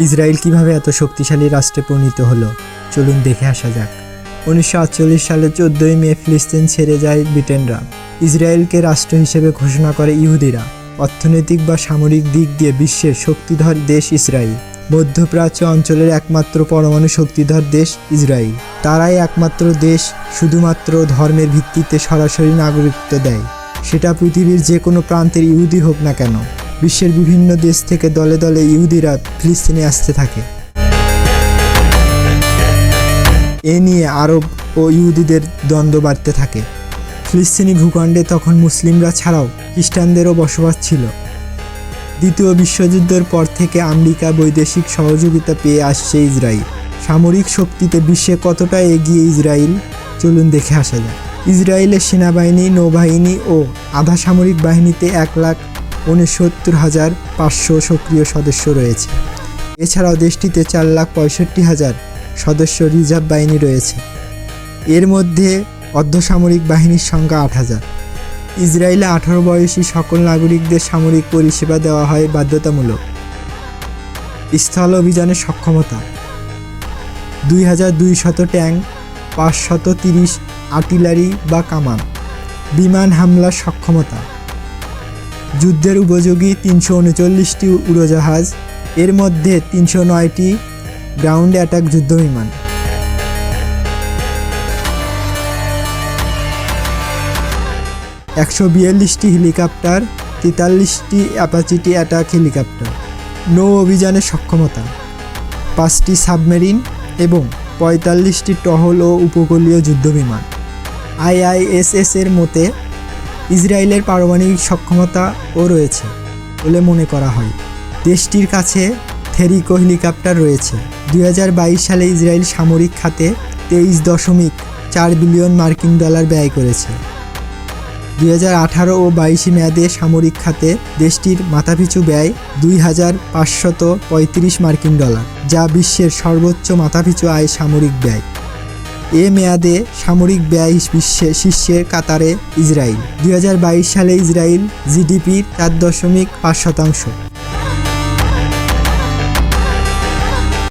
Israel কীভাবে এত শক্তিশালী রাষ্ট্রে পরিণত হলো? চলুন দেখে আসা যাক। উনিশশো আটচল্লিশ সালে চোদ্দই মে ফিলিস্তিন ছেড়ে যায় ব্রিটেনরা। ইসরায়েলকে রাষ্ট্র হিসেবে ঘোষণা করে ইহুদিরা। অর্থনৈতিক বা সামরিক দিক দিয়ে বিশ্বের শক্তিধর দেশ ইসরায়েল। মধ্যপ্রাচ্য অঞ্চলের একমাত্র পরমাণু শক্তিধর দেশ ইসরায়েল। তারাই একমাত্র দেশ শুধুমাত্র ধর্মের ভিত্তিতে সরাসরি নাগরিকত্ব দেয়। সেটা পৃথিবীর যে কোনো প্রান্তের ইহুদি হোক না কেন। বিশ্বের বিভিন্ন দেশ থেকে দলে দলে ইহুদিরা ফিলিস্তিনে আসতে থাকে। এ নিয়ে আরব ও ইহুদিদের দ্বন্দ্ব বাড়তে থাকে। ফিলিস্তিনি ভূখণ্ডে তখন মুসলিমরা ছাড়াও খ্রিস্টানদেরও বসবাস ছিল। দ্বিতীয় বিশ্বযুদ্ধের পর থেকে আমেরিকা বৈদেশিক সহযোগিতা পেয়ে আসছে ইসরায়েল। সামরিক শক্তিতে বিশ্বে কতটা এগিয়ে ইসরায়েল, চলুন দেখে আসা যায় ইসরায়েলের সেনাবাহিনী, নৌবাহিনী ও আধা সামরিক বাহিনীতে এক লাখ উনসত্তর হাজার পাঁচশো সক্রিয় সদস্য রয়েছে। এছাড়াও দেশটিতে চার লাখ পঁয়ষট্টি হাজার সদস্য রিজার্ভ বাহিনী রয়েছে। এর মধ্যে অর্ধসামরিক বাহিনীর সংখ্যা আট হাজার। ইসরায়েলে আঠারো বয়সী সকল নাগরিকদের সামরিক পরিষেবা দেওয়া হয় বাধ্যতামূলক। স্থল অভিযানের সক্ষমতা। দুই হাজার দুই শত ট্যাঙ্ক, পাঁচশত তিরিশ আর্টিলারি বা কামান। বিমান হামলার সক্ষমতা। যুদ্ধের উপযোগী তিনশো উনচল্লিশটি উড়োজাহাজ, এর মধ্যে তিনশো নয়টি গ্রাউন্ড অ্যাটাক যুদ্ধবিমান একশো বিয়াল্লিশটি হেলিকপ্টার তেতাল্লিশটি অ্যাপাচিটি অ্যাটাক হেলিকপ্টার নৌ অভিযানের সক্ষমতা, পাঁচটি সাবমেরিন এবং পঁয়তাল্লিশটি টহল ও উপকূলীয় যুদ্ধবিমান আইআইএসএস এর মতে ইসরায়েলের পারমাণবিক সক্ষমতাও রয়েছে বলে মনে করা হয়। দেশটির কাছে থেরিকো হেলিকপ্টার রয়েছে। দু হাজার বাইশ সালে ইসরায়েল সামরিক খাতে তেইশ দশমিক চার বিলিয়ন মার্কিন ডলার ব্যয় করেছে। দুই আঠারো ও বাইশে মেয়াদে সামরিক খাতে দেশটির মাথাপিছু ব্যয় দুই হাজার পাঁচশত পঁয়ত্রিশ মার্কিন ডলার, যা বিশ্বের সর্বোচ্চ মাথাপিছু আয় সামরিক ব্যয়। এ মেয়াদে সামরিক ব্যয় বিশ্বে শীর্ষে কাতারে ইসরায়েল। দুই হাজার বাইশ সালে ইসরায়েল জিডিপির চার দশমিক পাঁচ শতাংশ।